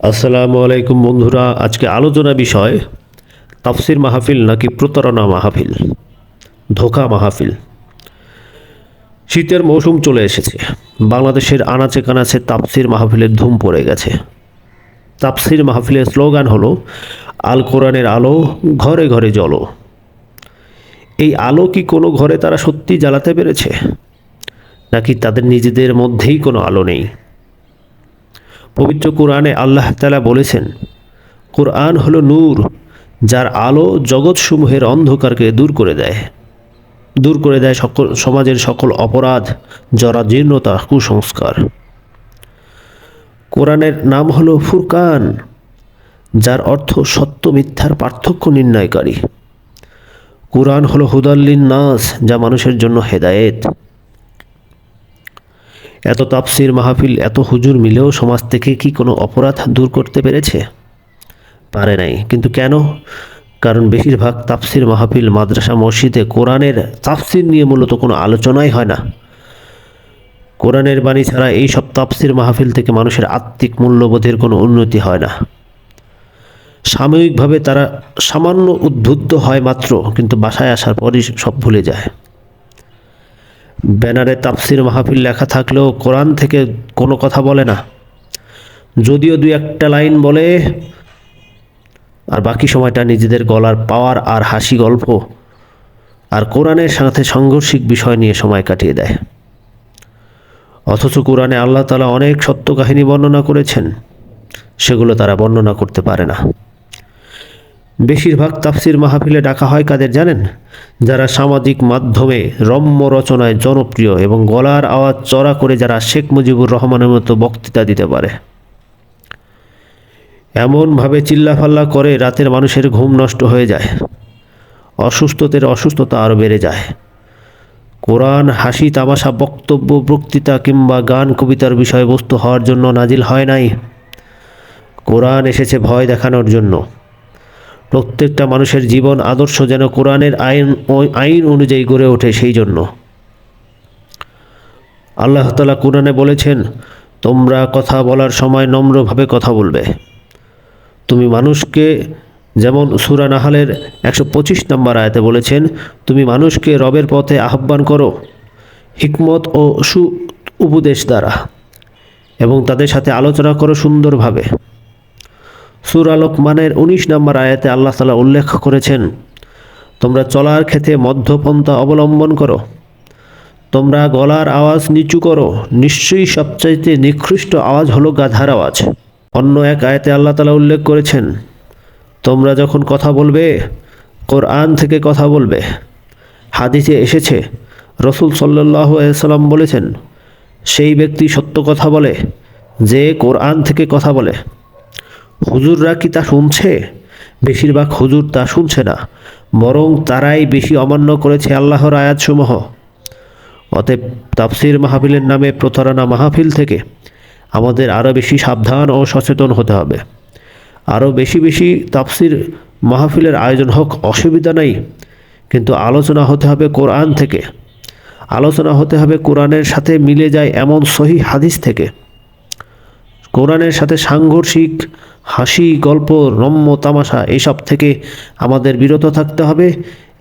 আসসালামু আলাইকুম বন্ধুরা, আজকে আলোচনা বিষয় তাফসির মাহফিল নাকি প্রতারণা মাহফিল? ধোকা মাহফিল। শীতের মৌসুম চলে এসেছে। বাংলাদেশের আনাচে কানাচে তাফসির মাহফিলের ধুম পড়ে গেছে। তাফসির মাহফিলের স্লোগান হলো, আল কোরআনের আলো ঘরে ঘরে জ্বলো। এই আলো কি কোনো ঘরে তারা সত্যি জ্বালাতে পেরেছে? নাকি তাদের নিজেদের মধ্যেই কোনো আলো নেই? পবিত্র কোরআনে আল্লাহ তালা বলেছেন, কোরআন হলো নূর, যার আলো জগৎসমূহের অন্ধকারকে দূর করে দেয়। দূর করে দেয় সকল, সমাজের সকল অপরাধ, জরাজীর্ণতা, কুসংস্কার। কোরআনের নাম হলো ফুরকান, যার অর্থ সত্য মিথ্যার পার্থক্য নির্ণয়কারী। কোরআন হলো হুদাল্লিন নাস যা মানুষের জন্য হেদায়েত। এত তাপসির মাহফিল, এত হুজুর মিলেও সমাজ থেকে কি কোনো অপরাধ দূর করতে পেরেছে? পারে নাই। কিন্তু কেন? কারণ বেশিরভাগ তাফসির মাহফিল, মাদ্রাসা, মসজিদে কোরআনের তাফসির নিয়ে মূলত কোনো আলোচনাই হয় না। কোরআনের বাণী ছাড়া এই সব তাফসির মাহফিল থেকে মানুষের আত্মিক মূল্যবোধের কোনো উন্নতি হয় না। সাময়িকভাবে তারা সামান্য উদ্বুদ্ধ হয় মাত্র, কিন্তু বাসায় আসার পরই সব ভুলে যায়। ব্যানারে তাফসির মাহফিল লেখা থাকলেও কোরআন থেকে কোনো কথা বলে না। যদিও দুই একটা লাইন বলে, আর বাকি সময়টা নিজেদের গলার পাওয়ার আর হাসি গল্প, আর কোরআনের সাথে সাংঘর্ষিক বিষয় নিয়ে সময় কাটিয়ে দেয়। অথচ কোরআনে আল্লাহ তালা অনেক সত্য কাহিনী বর্ণনা করেছেন, সেগুলো তারা বর্ণনা করতে পারে না। বেশিরভাগ তাফসির মাহফিলে ডাকা হয় কাদের জানেন? যারা সামাজিক মাধ্যমে রম্য রচনায় জনপ্রিয় এবং গলার আওয়াজ চড়া করে যারা শেখ মুজিবুর রহমানের মতো বক্তৃতা দিতে পারে। এমনভাবে চিল্লাফাল্লা করে রাতের মানুষের ঘুম নষ্ট হয়ে যায়। অসুস্থতার অসুস্থতা আরও বেড়ে যায়। কোরআন, হাসি, তামাশা, বক্তব্য, বক্তৃতা কিংবা গান, কবিতার বিষয়বস্তু হওয়ার জন্য নাজিল হয় নাই। কোরআন এসেছে ভয় দেখানোর জন্য। প্রত্যেকটা মানুষের জীবন আদর্শ যেন কোরআনের আইন আইন অনুযায়ী গড়ে ওঠে সেই জন্য। আল্লাহ তালা কোরআনে বলেছেন, তোমরা কথা বলার সময় নম্রভাবে কথা বলবে। তুমি মানুষকে যেমন সুরা নাহালের একশো পঁচিশ নম্বর আয়তে বলেছেন, তুমি মানুষকে রবের পথে আহ্বান করো হিকমত ও সু উপদেশ দ্বারা এবং তাদের সাথে আলোচনা করো সুন্দরভাবে। সুরা লোকমানের উনিশ নম্বর আয়াতে আল্লাহ তালা উল্লেখ করেছেন, তোমরা চলার ক্ষেত্রে মধ্যপন্থা অবলম্বন করো। তোমরা গলার আওয়াজ নিচু করো। নিশ্চয়ই সবচাইতে নিকৃষ্ট আওয়াজ হলো গাধার আওয়াজ। অন্য এক আয়াতে আল্লাহ তালা উল্লেখ করেছেন, তোমরা যখন কথা বলবে, কোরআন থেকে কথা বলবে। হাদিসে এসেছে, রসুল সাল্লাহ সাল্লাম বলেছেন, সেই ব্যক্তি সত্য কথা বলে, যে কোরআন থেকে কথা বলে। হুজুররা কি তা শুনছে? বেশিরভাগ হুজুর তা শুনছে না, বরং তারাই বেশি অমান্য করেছে আল্লাহর আয়াতসমূহ। অতএব তাফসির মাহফিলের নামে প্রতারণা মাহফিল থেকে আমাদের আরও বেশি সাবধান ও সচেতন হতে হবে। আরও বেশি বেশি তাফসির মাহফিলের আয়োজন হোক, অসুবিধা নেই, কিন্তু আলোচনা হতে হবে কোরআন থেকে। আলোচনা হতে হবে কোরআনের সাথে মিলে যায় এমন সহি হাদিস থেকে। কোরআনের সাথে সাংঘর্ষিক হাসি গল্প রম্য তামাশা এসব থেকে আমাদের বিরত থাকতে হবে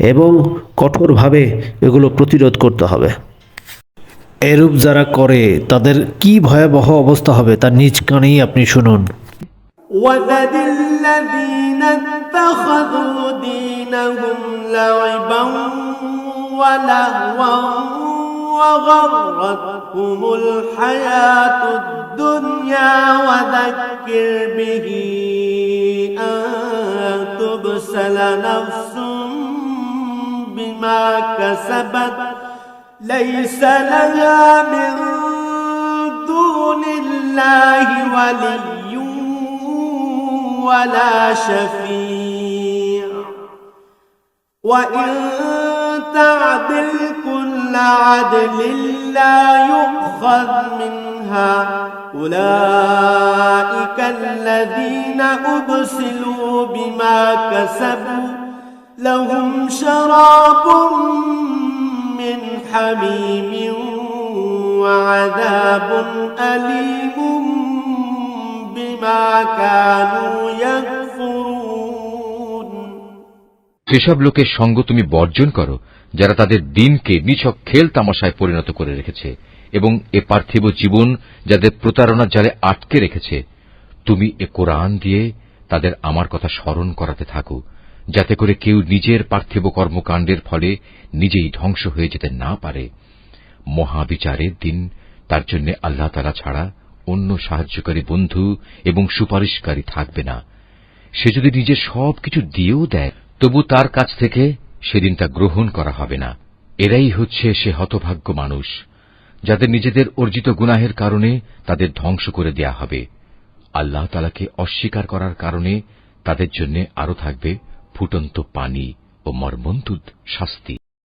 এবং কঠোরভাবে এগুলো প্রতিরোধ করতে হবে এরূপ যারা করে তাদের কি ভয়াবহ অবস্থা হবে তার নিজ কানেই আপনি শুনুন وذل الذين اتخذوا دينهم لعبا ولهوا وغرتهم الحياة الدنيا وذكر به أن تبسل نفس بما كسبت ليس لها من دون الله ولي ولا شفيع وإن تعدل كل عدل لا يؤخذ منها. أولئك الذين أبسلوا بما كسبوا. لهم شراب من حميم وعذاب أليم بما كانوا يكفرون. সেসব লোকের সঙ্গ তুমি বর্জন করো, যারা তাদের দিনকে নিছক খেল তামাশায় পরিণত করে রেখেছে, এবং এ পার্থিব জীবন যাদের প্রতারণার জালে আটকে রেখেছে, তুমি এ কোরআন দিয়ে তাদের আমার কথা স্মরণ করাতে থাকো, যাতে করে কেউ নিজের পার্থিব কর্মকাণ্ডের ফলে নিজেই ধ্বংস হয়ে যেতে না পারে। মহাবিচারের দিন তার জন্য আল্লাহ তালা ছাড়া অন্য সাহায্যকারী বন্ধু এবং সুপারিশকারী থাকবে না। সে যদি নিজের সবকিছু দিয়েও দেয় তবু তার কাছ থেকে সেদিন তা গ্রহণ করা হবে না। এরাই হচ্ছে সে হতভাগ্য মানুষ, যাদের নিজেদের অর্জিত গুনাহের কারণে তাদের ধ্বংস করে দেয়া হবে। আল্লাহ তালাকে অস্বীকার করার কারণে তাদের জন্য আরও থাকবে ফুটন্ত পানি ও মর্মন্তুদ শাস্তি।